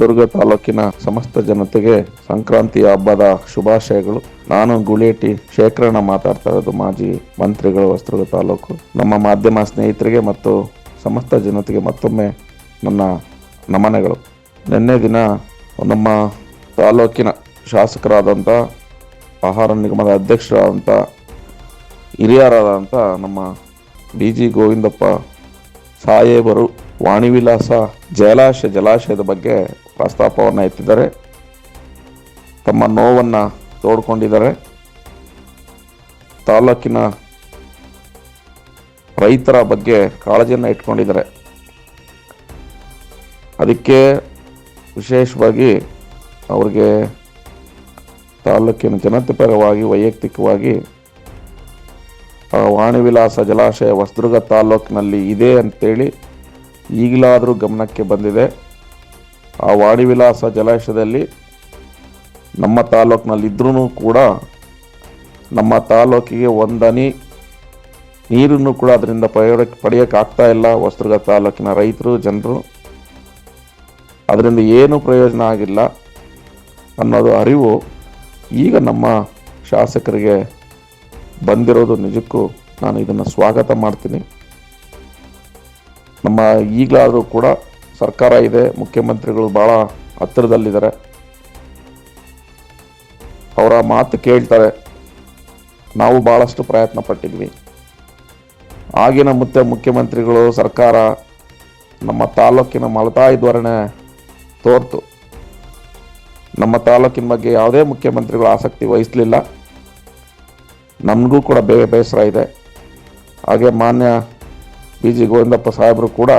ಹೊಸದುರ್ಗ ತಾಲೂಕಿನ ಸಮಸ್ತ ಜನತೆಗೆ ಸಂಕ್ರಾಂತಿ ಹಬ್ಬದ ಶುಭಾಶಯಗಳು. ನಾನು ಗುಳೇಟಿ ಶೇಖರಣ ಮಾತಾಡ್ತಾ ಇರೋದು, ಮಾಜಿ ಮಂತ್ರಿಗಳು ಹೊಸದುರ್ಗ ತಾಲೂಕು. ನಮ್ಮ ಮಾಧ್ಯಮ ಸ್ನೇಹಿತರಿಗೆ ಮತ್ತು ಸಮಸ್ತ ಜನತೆಗೆ ಮತ್ತೊಮ್ಮೆ ನನ್ನ ನಮನಗಳು. ನಿನ್ನೆ ದಿನ ನಮ್ಮ ತಾಲೂಕಿನ ಶಾಸಕರಾದಂಥ ಆಹಾರ ನಿಗಮದ ಅಧ್ಯಕ್ಷರಾದಂಥ, ಹಿರಿಯರಾದಂಥ ನಮ್ಮ ಡಿ ಜಿ ಗೋವಿಂದಪ್ಪ ಸಾಹೇಬರು, ವಾಣಿವಿಲಾಸ ಜಲಾಶಯ ಜಲಾಶಯದ ಬಗ್ಗೆ ಪ್ರಸ್ತಾಪವನ್ನು ಎತ್ತಿದ್ದಾರೆ. ತಮ್ಮ ನೋವನ್ನು ತೋಡ್ಕೊಂಡಿದ್ದಾರೆ. ತಾಲೂಕಿನ ರೈತರ ಬಗ್ಗೆ ಕಾಳಜಿಯನ್ನು ಇಟ್ಕೊಂಡಿದ್ದಾರೆ. ಅದಕ್ಕೆ ವಿಶೇಷವಾಗಿ ಅವ್ರಿಗೆ ತಾಲೂಕಿನ ಜನತೆ ಪರವಾಗಿ, ವೈಯಕ್ತಿಕವಾಗಿ ಆ ವಾಣಿವಿಲಾಸ ಜಲಾಶಯ ಹೊಸದುರ್ಗ ತಾಲೂಕಿನಲ್ಲಿ ಇದೆ ಅಂತೇಳಿ ಈಗಲಾದರೂ ಗಮನಕ್ಕೆ ಬಂದಿದೆ. ಆ ವಾಣಿವಿಲಾಸ ಜಲಾಶಯದಲ್ಲಿ ನಮ್ಮ ತಾಲೂಕಿನಲ್ಲಿದ್ದರೂ ಕೂಡ ನಮ್ಮ ತಾಲೂಕಿಗೆ ಒಂದನಿ ನೀರನ್ನು ಕೂಡ ಅದರಿಂದ ಪಡೆಯೋಕ್ಕೆ ಪಡೆಯೋಕ್ಕಾಗ್ತಾ ಇಲ್ಲ ಹೊಸದುರ್ಗ ತಾಲೂಕಿನ ರೈತರು, ಜನರು. ಅದರಿಂದ ಏನು ಪ್ರಯೋಜನ ಆಗಿಲ್ಲ ಅನ್ನೋದು ಅರಿವು ಈಗ ನಮ್ಮ ಶಾಸಕರಿಗೆ ಬಂದಿರೋದು ನಿಜಕ್ಕೂ ನಾನು ಇದನ್ನು ಸ್ವಾಗತ ಮಾಡ್ತೀನಿ. ನಮ್ಮ ಈಗಲಾದರೂ ಕೂಡ ಸರ್ಕಾರ ಇದೆ, ಮುಖ್ಯಮಂತ್ರಿಗಳು ಭಾಳ ಹತ್ತಿರದಲ್ಲಿದ್ದಾರೆ. ಅವರ ಮಾತು ಕೇಳ್ತಾರೆ. ನಾವು ಭಾಳಷ್ಟು ಪ್ರಯತ್ನ ಪಟ್ಟಿದ್ವಿ. ಆಗಿನ ಮುತ್ತೆ ಮುಖ್ಯಮಂತ್ರಿಗಳು ಸರ್ಕಾರ ನಮ್ಮ ತಾಲೂಕಿನ ಮಲತಾಯಿ ಧೋರಣೆ ತೋರ್ತು. ನಮ್ಮ ತಾಲೂಕಿನ ಬಗ್ಗೆ ಯಾವುದೇ ಮುಖ್ಯಮಂತ್ರಿಗಳು ಆಸಕ್ತಿ ವಹಿಸಲಿಲ್ಲ. ನಮಗೂ ಕೂಡ ಬೇ ಬೇಸರ ಇದೆ. ಹಾಗೆ ಮಾನ್ಯ ಬಿ ಜಿ ಗೋವಿಂದಪ್ಪ ಸಾಹೇಬರು ಕೂಡ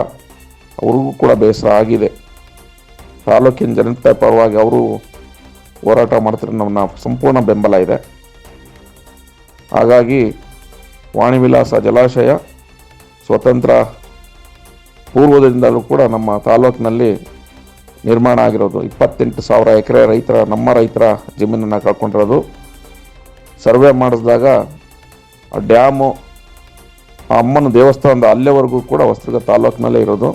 ಅವ್ರಿಗೂ ಕೂಡ ಬೇಸರ ಆಗಿದೆ. ತಾಲೂಕಿನ ಜನತೆ ಪರವಾಗಿ ಅವರು ಹೋರಾಟ ಮಾಡ್ತಾರೆ ನಮ್ಮ ಸಂಪೂರ್ಣ ಬೆಂಬಲ ಇದೆ. ಹಾಗಾಗಿ ವಾಣಿವಿಲಾಸ ಜಲಾಶಯ ಸ್ವತಂತ್ರ ಪೂರ್ವದಿಂದಲೂ ಕೂಡ ನಮ್ಮ ತಾಲೂಕಿನಲ್ಲಿ ನಿರ್ಮಾಣ ಆಗಿರೋದು. ಇಪ್ಪತ್ತೆಂಟು ಸಾವಿರ ಎಕರೆ ರೈತರ, ನಮ್ಮ ರೈತರ ಜಮೀನನ್ನು ಕಳ್ಕೊಂಡಿರೋದು. ಸರ್ವೆ ಮಾಡಿಸಿದಾಗ ಆ ಡ್ಯಾಮು, ಆ ಅಮ್ಮನ ದೇವಸ್ಥಾನದ ಅಲ್ಲೇವರೆಗೂ ಕೂಡ ಹೊಸದುರ್ಗ ತಾಲೂಕಿನಲ್ಲೇ ಇರೋದು.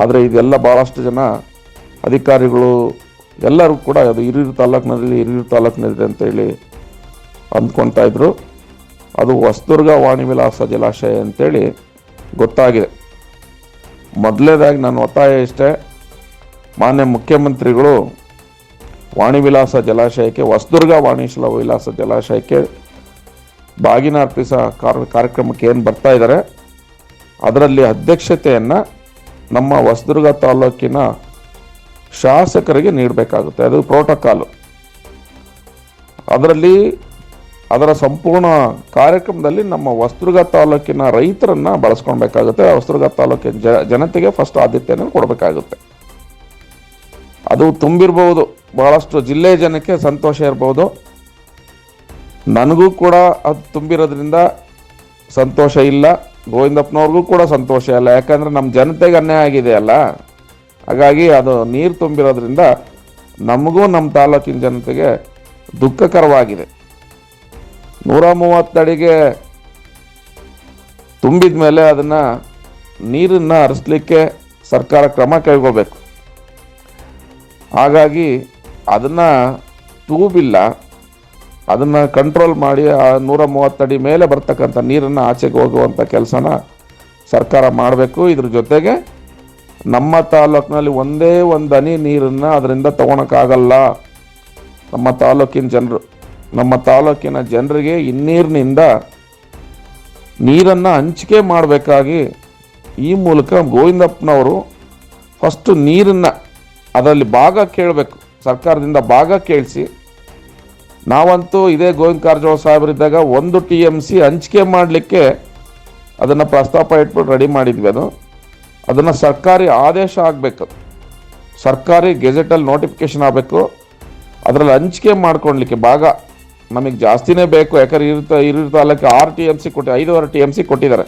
ಆದರೆ ಇದೆಲ್ಲ ಭಾಳಷ್ಟು ಜನ ಅಧಿಕಾರಿಗಳು ಎಲ್ಲರೂ ಕೂಡ ಅದು ಹಿರಿಯೂರು ತಾಲೂಕಿನಲ್ಲಿ ಹಿರಿಯೂರು ತಾಲೂಕಿನಲ್ಲಿದೆ ಅಂತೇಳಿ ಅಂದ್ಕೊಳ್ತಾ ಇದ್ರು. ಅದು ಹೊಸದುರ್ಗ ವಾಣಿವಿಲಾಸ ಜಲಾಶಯ ಅಂತೇಳಿ ಗೊತ್ತಾಗಿದೆ. ಮೊದಲನೇದಾಗಿ ನಾನು ಒತ್ತಾಯ ಇಷ್ಟೇ, ಮಾನ್ಯ ಮುಖ್ಯಮಂತ್ರಿಗಳು ವಾಣಿ ವಿಲಾಸ ಜಲಾಶಯಕ್ಕೆ, ಹೊಸದುರ್ಗ ವಾಣಿಶಲ ವಿಲಾಸ ಜಲಾಶಯಕ್ಕೆ ಬಾಗಿನ ಅರ್ಪಿಸ ಕಾರ್ಯ ಕಾರ್ಯಕ್ರಮಕ್ಕೆ ಏನು ಬರ್ತಾ ಇದ್ದಾರೆ ಅದರಲ್ಲಿ ಅಧ್ಯಕ್ಷತೆಯನ್ನು ನಮ್ಮ ಹೊಸದುರ್ಗ ತಾಲೂಕಿನ ಶಾಸಕರಿಗೆ ನೀಡಬೇಕಾಗುತ್ತೆ. ಅದು ಪ್ರೋಟೋಕಾಲು ಅದರಲ್ಲಿ ಅದರ ಸಂಪೂರ್ಣ ಕಾರ್ಯಕ್ರಮದಲ್ಲಿ ನಮ್ಮ ಹೊಸದುರ್ಗ ತಾಲೂಕಿನ ರೈತರನ್ನು ಬಳಸ್ಕೊಳ್ಬೇಕಾಗುತ್ತೆ. ಹೊಸದುರ್ಗ ತಾಲೂಕಿನ ಜ, ಜನತೆಗೆ ಫಸ್ಟ್ ಆದ್ಯತೆಯನ್ನು ಕೊಡಬೇಕಾಗುತ್ತೆ. ಅದು ತುಂಬಿರ್ಬೋದು. ಬಹಳಷ್ಟು ಜಿಲ್ಲೆ ಜನಕ್ಕೆ ಸಂತೋಷ ಇರ್ಬೋದು. ನನಗೂ ಕೂಡ ಅದು ತುಂಬಿರೋದ್ರಿಂದ ಸಂತೋಷ ಇಲ್ಲ. ಗೋವಿಂದಪ್ಪನವ್ರಿಗೂ ಕೂಡ ಸಂತೋಷ ಇಲ್ಲ ಯಾಕಂದರೆ ನಮ್ಮ ಜನತೆಗೆ ಅನ್ಯಾಯ ಆಗಿದೆ ಅಲ್ಲ. ಹಾಗಾಗಿ ಅದು ನೀರು ತುಂಬಿರೋದ್ರಿಂದ ನಮಗೂ ನಮ್ಮ ತಾಲೂಕಿನ ಜನತೆಗೆ ದುಃಖಕರವಾಗಿದೆ. ನೂರ ಮೂವತ್ತಡಿಗೆ ತುಂಬಿದ ಮೇಲೆ ಅದನ್ನು ನೀರನ್ನು ಹರಿಸ್ಲಿಕ್ಕೆ ಸರ್ಕಾರ ಕ್ರಮ ಕೈಗೊಳ್ಬೇಕು. ಹಾಗಾಗಿ ಅದನ್ನು ತೂಬಿಲ್ಲ. ಅದನ್ನು ಕಂಟ್ರೋಲ್ ಮಾಡಿ ಆ ನೂರ ಮೂವತ್ತಡಿ ಮೇಲೆ ಬರ್ತಕ್ಕಂಥ ನೀರನ್ನು ಆಚೆಗೆ ಹೋಗುವಂಥ ಕೆಲಸನ ಸರ್ಕಾರ ಮಾಡಬೇಕು. ಇದ್ರ ಜೊತೆಗೆ ನಮ್ಮ ತಾಲೂಕಿನಲ್ಲಿ ಒಂದೇ ಒಂದು ಹನಿ ನೀರನ್ನು ಅದರಿಂದ ತೊಗೊಳಕ್ಕಾಗಲ್ಲ. ನಮ್ಮ ತಾಲೂಕಿನ ಜನರು, ನಮ್ಮ ತಾಲೂಕಿನ ಜನರಿಗೆ ಇನ್ನೀರಿನಿಂದ ನೀರನ್ನು ಹಂಚಿಕೆ ಮಾಡಬೇಕಾಗಿ ಈ ಮೂಲಕ ಗೋವಿಂದಪ್ಪನವರು ಫಸ್ಟು ನೀರನ್ನು ಅದರಲ್ಲಿ ಭಾಗ ಕೇಳಬೇಕು. ಸರ್ಕಾರದಿಂದ ಭಾಗ ಕೇಳಿಸಿ ನಾವಂತೂ ಇದೇ ಗೋವಿಂದ ಕಾರಜೋಳ ಸಾಹೇಬರಿದ್ದಾಗ ಒಂದು ಟಿ ಎಂ ಸಿ ಹಂಚಿಕೆ ಮಾಡಲಿಕ್ಕೆ ಅದನ್ನು ಪ್ರಸ್ತಾಪ ಇಟ್ಬಿಟ್ಟು ರೆಡಿ ಮಾಡಿದ್ವಿ ಅದು. ಅದನ್ನು ಸರ್ಕಾರಿ ಆದೇಶ ಆಗಬೇಕು. ಸರ್ಕಾರಿ ಗೆಜೆಟಲ್ಲಿ ನೋಟಿಫಿಕೇಶನ್ ಆಗಬೇಕು. ಅದರಲ್ಲಿ ಹಂಚಿಕೆ ಮಾಡ್ಕೊಳ್ಲಿಕ್ಕೆ ಭಾಗ ನಮಗೆ ಜಾಸ್ತಿನೇ ಬೇಕು. ಯಾಕಂದ್ರೆ ಇರ್ತ ಇರಿದ ತಾಲೂಕಿಗೆ ಆರು ಟಿ ಎಂ ಸಿ ಕೊಟ್ಟು, ಐದುವರೆ ಟಿ ಎಂ ಸಿ ಕೊಟ್ಟಿದ್ದಾರೆ.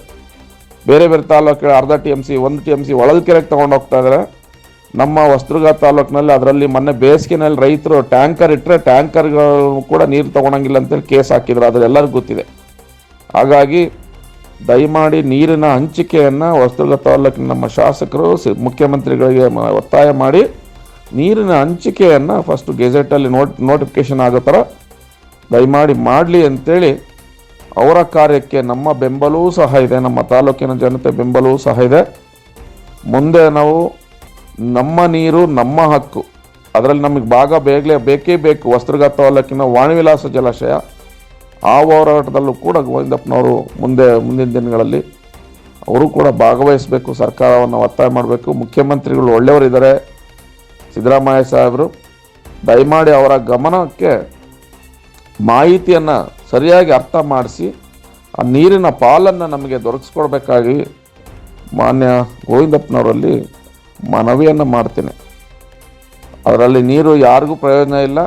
ಬೇರೆ ಬೇರೆ ತಾಲೂಕು ಅರ್ಧ ಟಿ ಎಂ ಸಿ, ಒಂದು ಟಿ ಎಂ ಸಿ ಕೆರೆಗೆ ತೊಗೊಂಡು ಹೋಗ್ತಾ ಇದ್ದಾರೆ ನಮ್ಮ ವಸ್ತ್ರಗ ತಾಲೂಕಿನಲ್ಲಿ ಅದರಲ್ಲಿ ಮೊನ್ನೆ ಬೇಸಿಗೆನಲ್ಲಿ ರೈತರು ಟ್ಯಾಂಕರ್ ಇಟ್ಟರೆ ಟ್ಯಾಂಕರ್ಗಳು ಕೂಡ ನೀರು ತೊಗೊಳಂಗಿಲ್ಲ ಅಂತೇಳಿ ಕೇಸ್ ಹಾಕಿದ್ರು. ಅದರೆಲ್ಲರಿಗೂ ಗೊತ್ತಿದೆ. ಹಾಗಾಗಿ ದಯಮಾಡಿ ನೀರಿನ ಹಂಚಿಕೆಯನ್ನು ವಸ್ತುಗ ತಾಲೂಕಿನ ನಮ್ಮ ಶಾಸಕರು ಮುಖ್ಯಮಂತ್ರಿಗಳಿಗೆ ಒತ್ತಾಯ ಮಾಡಿ ನೀರಿನ ಹಂಚಿಕೆಯನ್ನು ಫಸ್ಟು ಗೆಜೆಟಲ್ಲಿ ನೋಟ್ ನೋಟಿಫಿಕೇಷನ್ ಆಗೋ ಥರ ದಯಮಾಡಿ ಮಾಡಲಿ ಅಂತೇಳಿ ಅವರ ಕಾರ್ಯಕ್ಕೆ ನಮ್ಮ ಬೆಂಬಲವೂ ಸಹ ಇದೆ. ನಮ್ಮ ತಾಲೂಕಿನ ಜನತೆ ಬೆಂಬಲವೂ ಸಹ ಇದೆ. ಮುಂದೆ ನಾವು ನಮ್ಮ ನೀರು, ನಮ್ಮ ಹಕ್ಕು. ಅದರಲ್ಲಿ ನಮಗೆ ಭಾಗ ಬೇಗಲೇ ಬೇಕೇ ಬೇಕು. ವಸ್ತ್ರಗ ತಾಲೂಕಿನ ವಾಣಿವಿಲಾಸ ಜಲಾಶಯ. ಆ ಹೋರಾಟದಲ್ಲೂ ಕೂಡ ಗೋವಿಂದಪ್ಪನವರು ಮುಂದೆ, ಮುಂದಿನ ದಿನಗಳಲ್ಲಿ ಅವರು ಕೂಡ ಭಾಗವಹಿಸಬೇಕು, ಸರ್ಕಾರವನ್ನು ಒತ್ತಾಯ ಮಾಡಬೇಕು. ಮುಖ್ಯಮಂತ್ರಿಗಳು ಒಳ್ಳೆಯವರಿದ್ದಾರೆ. ಸಿದ್ದರಾಮಯ್ಯ ಸಾಹೇಬರು, ದಯಮಾಡಿ ಅವರ ಗಮನಕ್ಕೆ ಮಾಹಿತಿಯನ್ನು ಸರಿಯಾಗಿ ಅರ್ಥ ಮಾಡಿಸಿ, ಆ ನೀರಿನ ಪಾಲನ್ನು ನಮಗೆ ದೊರಕಿಸ್ಕೊಡ್ಬೇಕಾಗಿ ಮಾನ್ಯ ಗೋವಿಂದಪ್ಪನವರಲ್ಲಿ ಮನವಿಯನ್ನು ಮಾಡ್ತೀನಿ. ಅದರಲ್ಲಿ ನೀರು ಯಾರಿಗೂ ಪ್ರಯೋಜನ ಇಲ್ಲ.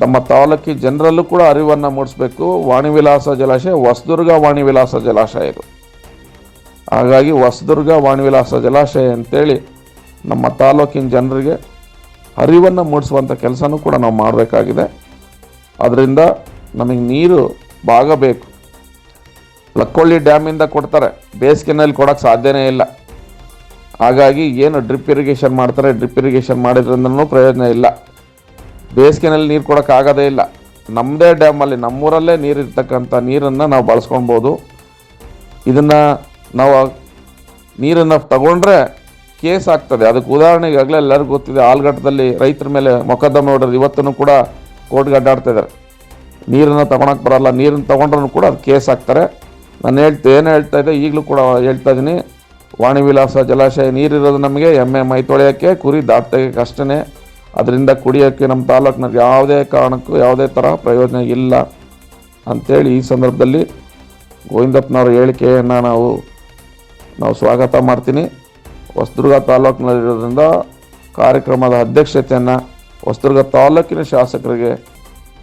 ನಮ್ಮ ತಾಲೂಕಿ ಜನರಲ್ಲೂ ಕೂಡ ಅರಿವನ್ನು ಮೂಡಿಸ್ಬೇಕು. ವಾಣಿವಿಲಾಸ ಜಲಾಶಯ, ಹೊಸದುರ್ಗ ವಾಣಿವಿಲಾಸ ಜಲಾಶಯ ಇದು. ಹಾಗಾಗಿ ಹೊಸದುರ್ಗ ವಾಣಿವಿಲಾಸ ಜಲಾಶಯ ಅಂತೇಳಿ ನಮ್ಮ ತಾಲೂಕಿನ ಜನರಿಗೆ ಅರಿವನ್ನು ಮೂಡಿಸುವಂಥ ಕೆಲಸನೂ ಕೂಡ ನಾವು ಮಾಡಬೇಕಾಗಿದೆ. ಅದರಿಂದ ನಮಗೆ ನೀರು ಬಾಗಬೇಕು. ಲಕ್ಕೊಳ್ಳಿ ಡ್ಯಾಮಿಂದ ಕೊಡ್ತಾರೆ. ಬೇಸಿಗೆನಲ್ಲಿ ಕೊಡೋಕ್ಕೆ ಸಾಧ್ಯನೇ ಇಲ್ಲ. ಹಾಗಾಗಿ ಏನು ಡ್ರಿಪ್ ಇರಿಗೇಷನ್ ಮಾಡ್ತಾರೆ, ಡ್ರಿಪ್ ಇರಿಗೇಷನ್ ಮಾಡಿದ್ರಿಂದನೂ ಪ್ರಯೋಜನ ಇಲ್ಲ. ಬೇಸಿಗೆನಲ್ಲಿ ನೀರು ಕೊಡೋಕ್ಕಾಗೋದೇ ಇಲ್ಲ. ನಮ್ಮದೇ ಡ್ಯಾಮಲ್ಲಿ ನಮ್ಮೂರಲ್ಲೇ ನೀರು ಇರ್ತಕ್ಕಂಥ ನೀರನ್ನು ನಾವು ಬಳಸ್ಕೊಳ್ಬೋದು. ಇದನ್ನು ನಾವು ನೀರನ್ನು ತಗೊಂಡ್ರೆ ಕೇಸ್ ಆಗ್ತದೆ. ಅದಕ್ಕೆ ಉದಾಹರಣೆಗೆ ಆಗಲೇ ಎಲ್ಲರಿಗೂ ಗೊತ್ತಿದೆ, ಆಲ್ಘಟ್ಟದಲ್ಲಿ ರೈತರ ಮೇಲೆ ಮೊಕದ್ದಮೆ ಹೊಡೆದು ಇವತ್ತೂ ಕೂಡ ಕೋರ್ಟ್ಗೆ ಅಡ್ಡಾಡ್ತಾ ಇದ್ದಾರೆ. ನೀರನ್ನು ತಗೊಳಕ್ಕೆ ಬರೋಲ್ಲ, ನೀರನ್ನು ತಗೊಂಡ್ರೂ ಕೂಡ ಅದು ಕೇಸ್ ಆಗ್ತಾರೆ. ನಾನು ಹೇಳ್ತಾ, ಏನು ಹೇಳ್ತಾ ಇದ್ದೆ ಈಗಲೂ ಕೂಡ ಹೇಳ್ತಾ ಇದ್ದೀನಿ. ವಾಣಿ ವಿಲಾಸ ಜಲಾಶಯ ನೀರಿರೋದು ನಮಗೆ ಎಮ್ಮೆ ಮೈ ತೊಳೆಯೋಕ್ಕೆ, ಕುರಿ ದಾಟ್ ಕಷ್ಟನೇ. ಅದರಿಂದ ಕುಡಿಯೋಕ್ಕೆ ನಮ್ಮ ತಾಲೂಕಿನಲ್ಲಿ ಯಾವುದೇ ಕಾರಣಕ್ಕೂ ಯಾವುದೇ ಥರ ಪ್ರಯೋಜನ ಇಲ್ಲ ಅಂಥೇಳಿ ಈ ಸಂದರ್ಭದಲ್ಲಿ ಗೋವಿಂದಪ್ಪನವರ ಹೇಳಿಕೆಯನ್ನು ನಾವು ನಾವು ಸ್ವಾಗತ ಮಾಡ್ತೀನಿ. ಹೊಸದುರ್ಗ ತಾಲೂಕಿನಲ್ಲಿರೋದ್ರಿಂದ ಕಾರ್ಯಕ್ರಮದ ಅಧ್ಯಕ್ಷತೆಯನ್ನು ಹೊಸದುರ್ಗ ತಾಲೂಕಿನ ಶಾಸಕರಿಗೆ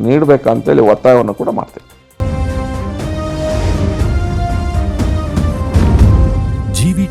ನೀಡಬೇಕಂತೇಳಿ ಒತ್ತಾಯವನ್ನು ಕೂಡ ಮಾಡ್ತೀನಿ.